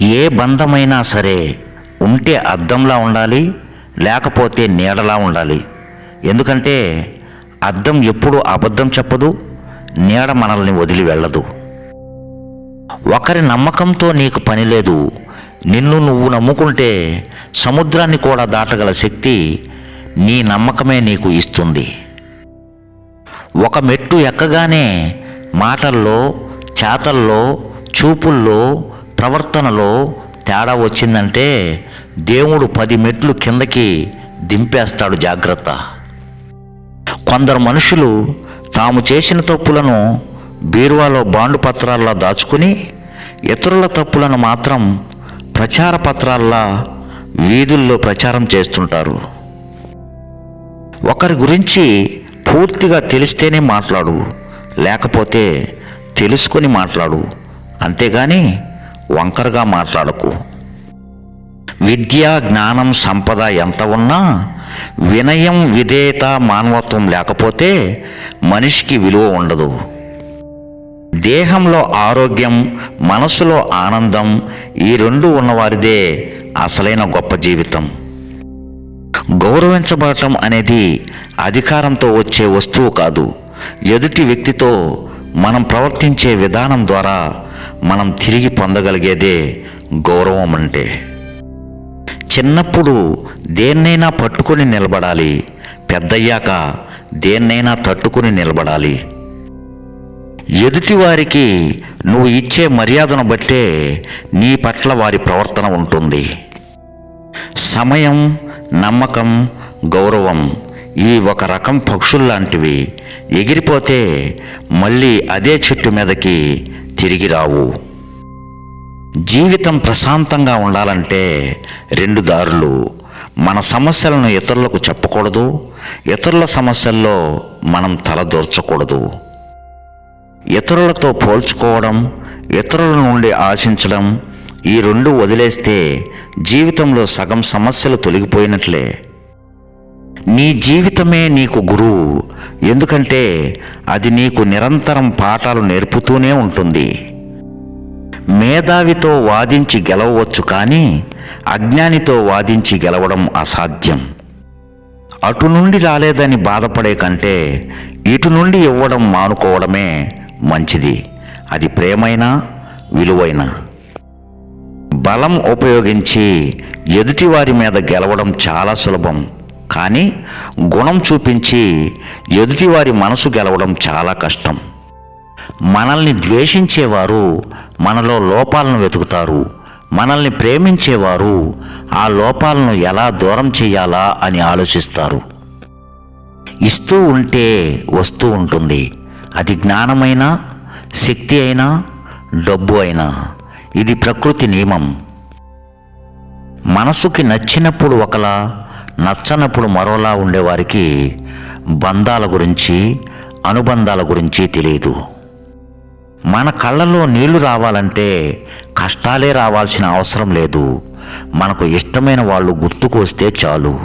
ఏ బంధమైనా సరే ఉంటే అద్దంలా ఉండాలి లేకపోతే నీడలా ఉండాలి. ఎందుకంటే అద్దం ఎప్పుడూ అబద్ధం చెప్పదు నీడ మనల్ని వదిలి వెళ్ళదు. ఒకరి నమ్మకంతో నీకు పని లేదు నిన్ను నువ్వు నమ్ముకుంటే సముద్రాన్ని కూడా దాటగల శక్తి నీ నమ్మకమే నీకు ఇస్తుంది. ఒక మెట్టు ఎక్కగానే మాటల్లో చేతల్లో చూపుల్లో ప్రవర్తనలో తేడా వచ్చిందంటే దేవుడు పది మెట్లు కిందకి దింపేస్తాడు జాగ్రత్త. కొందరు మనుషులు తాము చేసిన తప్పులను బీరువాలో బాండు పత్రాల్లో దాచుకుని ఇతరుల తప్పులను మాత్రం ప్రచార పత్రాల్లా వీధుల్లో ప్రచారం చేస్తుంటారు. ఒకరి గురించి పూర్తిగా తెలిస్తేనే మాట్లాడు లేకపోతే తెలుసుకొని మాట్లాడు. అంతేగాని వంకరగా మాట్లాడకు. విద్య జ్ఞానం సంపద ఎంత ఉన్నా వినయం విధేయత మానవత్వం లేకపోతే మనిషికి విలువ ఉండదు. దేహంలో ఆరోగ్యం మనసులో ఆనందం ఈ రెండు ఉన్నవారిదే అసలైన గొప్ప జీవితం. గౌరవించబడటం అనేది అధికారంతో వచ్చే వస్తువు కాదు. ఎదుటి వ్యక్తితో మనం ప్రవర్తించే విధానం ద్వారా మనం తిరిగి పొందగలిగేదే గౌరవం అంటే చిన్నప్పుడు దేన్నైనా పట్టుకొని నిలబడాలి పెద్దయ్యాక దేన్నైనా తట్టుకుని నిలబడాలి. ఎదుటివారికి నువ్వు ఇచ్చే మర్యాదను బట్టే నీ పట్ల వారి ప్రవర్తన ఉంటుంది. సమయం నమ్మకం గౌరవం ఇవి ఒక రకం పక్షుల్లాంటివి. ఎగిరిపోతే మళ్ళీ అదే చెట్టు మీదకి తిరిగి రావు. జీవితం ప్రశాంతంగా ఉండాలంటే రెండు దారులు. మన సమస్యలను ఇతరులకు చెప్పకూడదు. ఇతరుల సమస్యల్లో మనం తలదూర్చకూడదు ఇతరులతో పోల్చుకోవడం ఇతరుల నుండి ఆశించడం ఈ రెండు వదిలేస్తే జీవితంలో సగం సమస్యలు తొలగిపోయినట్లే. నీ జీవితమే నీకు గురువు. ఎందుకంటే అది నీకు నిరంతరం పాఠాలు నేర్పుతూనే ఉంటుంది. మేధావితో వాదించి గెలవవచ్చు కానీ అజ్ఞానితో వాదించి గెలవడం అసాధ్యం. అటు నుండి రాలేదని బాధపడే కంటే ఇటు నుండి ఇవ్వడం మానుకోవడమే మంచిది. అది ప్రేమైనా విలువైన? బలం ఉపయోగించి ఎదుటివారి మీద గెలవడం చాలా సులభం. కానీ గుణం చూపించి ఎదుటివారి మనసు గెలవడం చాలా కష్టం. మనల్ని ద్వేషించేవారు మనలో లోపాలను వెతుకుతారు. మనల్ని ప్రేమించేవారు ఆ లోపాలను ఎలా దూరం చేయాలా అని ఆలోచిస్తారు. ఇస్తూ ఉంటే వస్తూ ఉంటుంది. అది జ్ఞానమైనా శక్తి అయినా డబ్బు అయినా. ఇది ప్రకృతి నియమం. మనసుకి నచ్చినప్పుడు ఒకలా నచ్చనప్పుడు మరోలా ఉండేవారికి బంధాల గురించి అనుబంధాల గురించి తెలియదు. మన కళ్ళలో నీళ్ళు రావాలంటే కష్టాలే రావాల్సిన అవసరం లేదు. మనకు ఇష్టమైన వాళ్ళు గుర్తుకు వస్తే చాలు.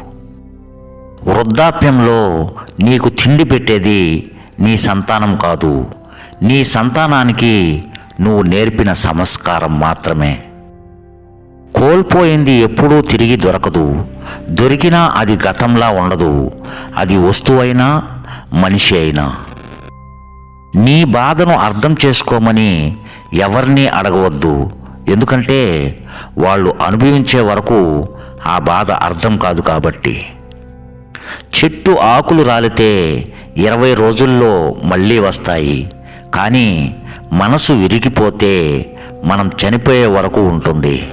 వృద్ధాప్యంలో నీకు తిండి పెట్టేది నీ సంతానం కాదు. నీ సంతానానికి నువ్వు నేర్పిన సంస్కారం మాత్రమే. కోల్పోయింది ఎప్పుడూ తిరిగి దొరకదు. దొరికినా అది గతంలా ఉండదు. అది వస్తువైనా మనిషి అయినా. నీ బాధను అర్థం చేసుకోమని ఎవరిని అడగవద్దు. ఎందుకంటే వాళ్ళు అనుభవించే వరకు ఆ బాధ అర్థం కాదు కాబట్టి. చెట్టు ఆకులు రాలితే ఇరవై రోజుల్లో మళ్ళీ వస్తాయి. కానీ మనసు విరిగిపోతే మనం చనిపోయే వరకు ఉంటుంది.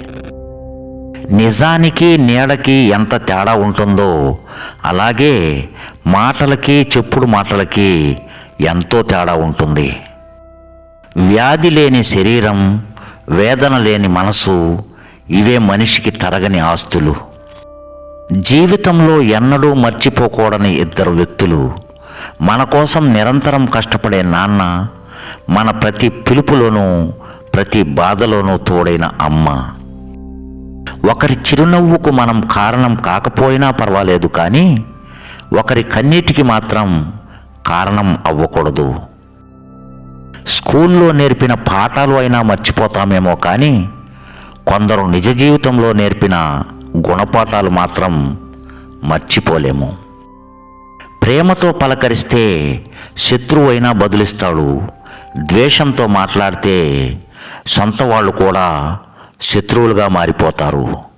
నిజానికి నీడకి ఎంత తేడా ఉంటుందో అలాగే మాటలకి చెప్పుడు మాటలకి ఎంతో తేడా ఉంటుంది. వ్యాధి లేని శరీరం వేదన లేని మనసు ఇవే మనిషికి తరగని ఆస్తులు. జీవితంలో ఎన్నడూ మర్చిపోకూడని ఇద్దరు వ్యక్తులు మన కోసం నిరంతరం కష్టపడే నాన్న మన ప్రతి పిలుపులోనూ ప్రతి బాధలోనూ తోడైన అమ్మ. ఒకరి చిరునవ్వుకు మనం కారణం కాకపోయినా పర్వాలేదు కానీ ఒకరి కన్నీటికి మాత్రం కారణం అవ్వకూడదు. స్కూల్లో నేర్పిన పాఠాలు అయినా మర్చిపోతామేమో కానీ కొందరు నిజ జీవితంలో నేర్పిన గుణపాఠాలు మాత్రం మర్చిపోలేము. ప్రేమతో పలకరిస్తే శత్రువైనా బదులిస్తాడు. ద్వేషంతో మాట్లాడితే సొంత వాళ్ళు కూడా శత్రువులుగా మారిపోతారు.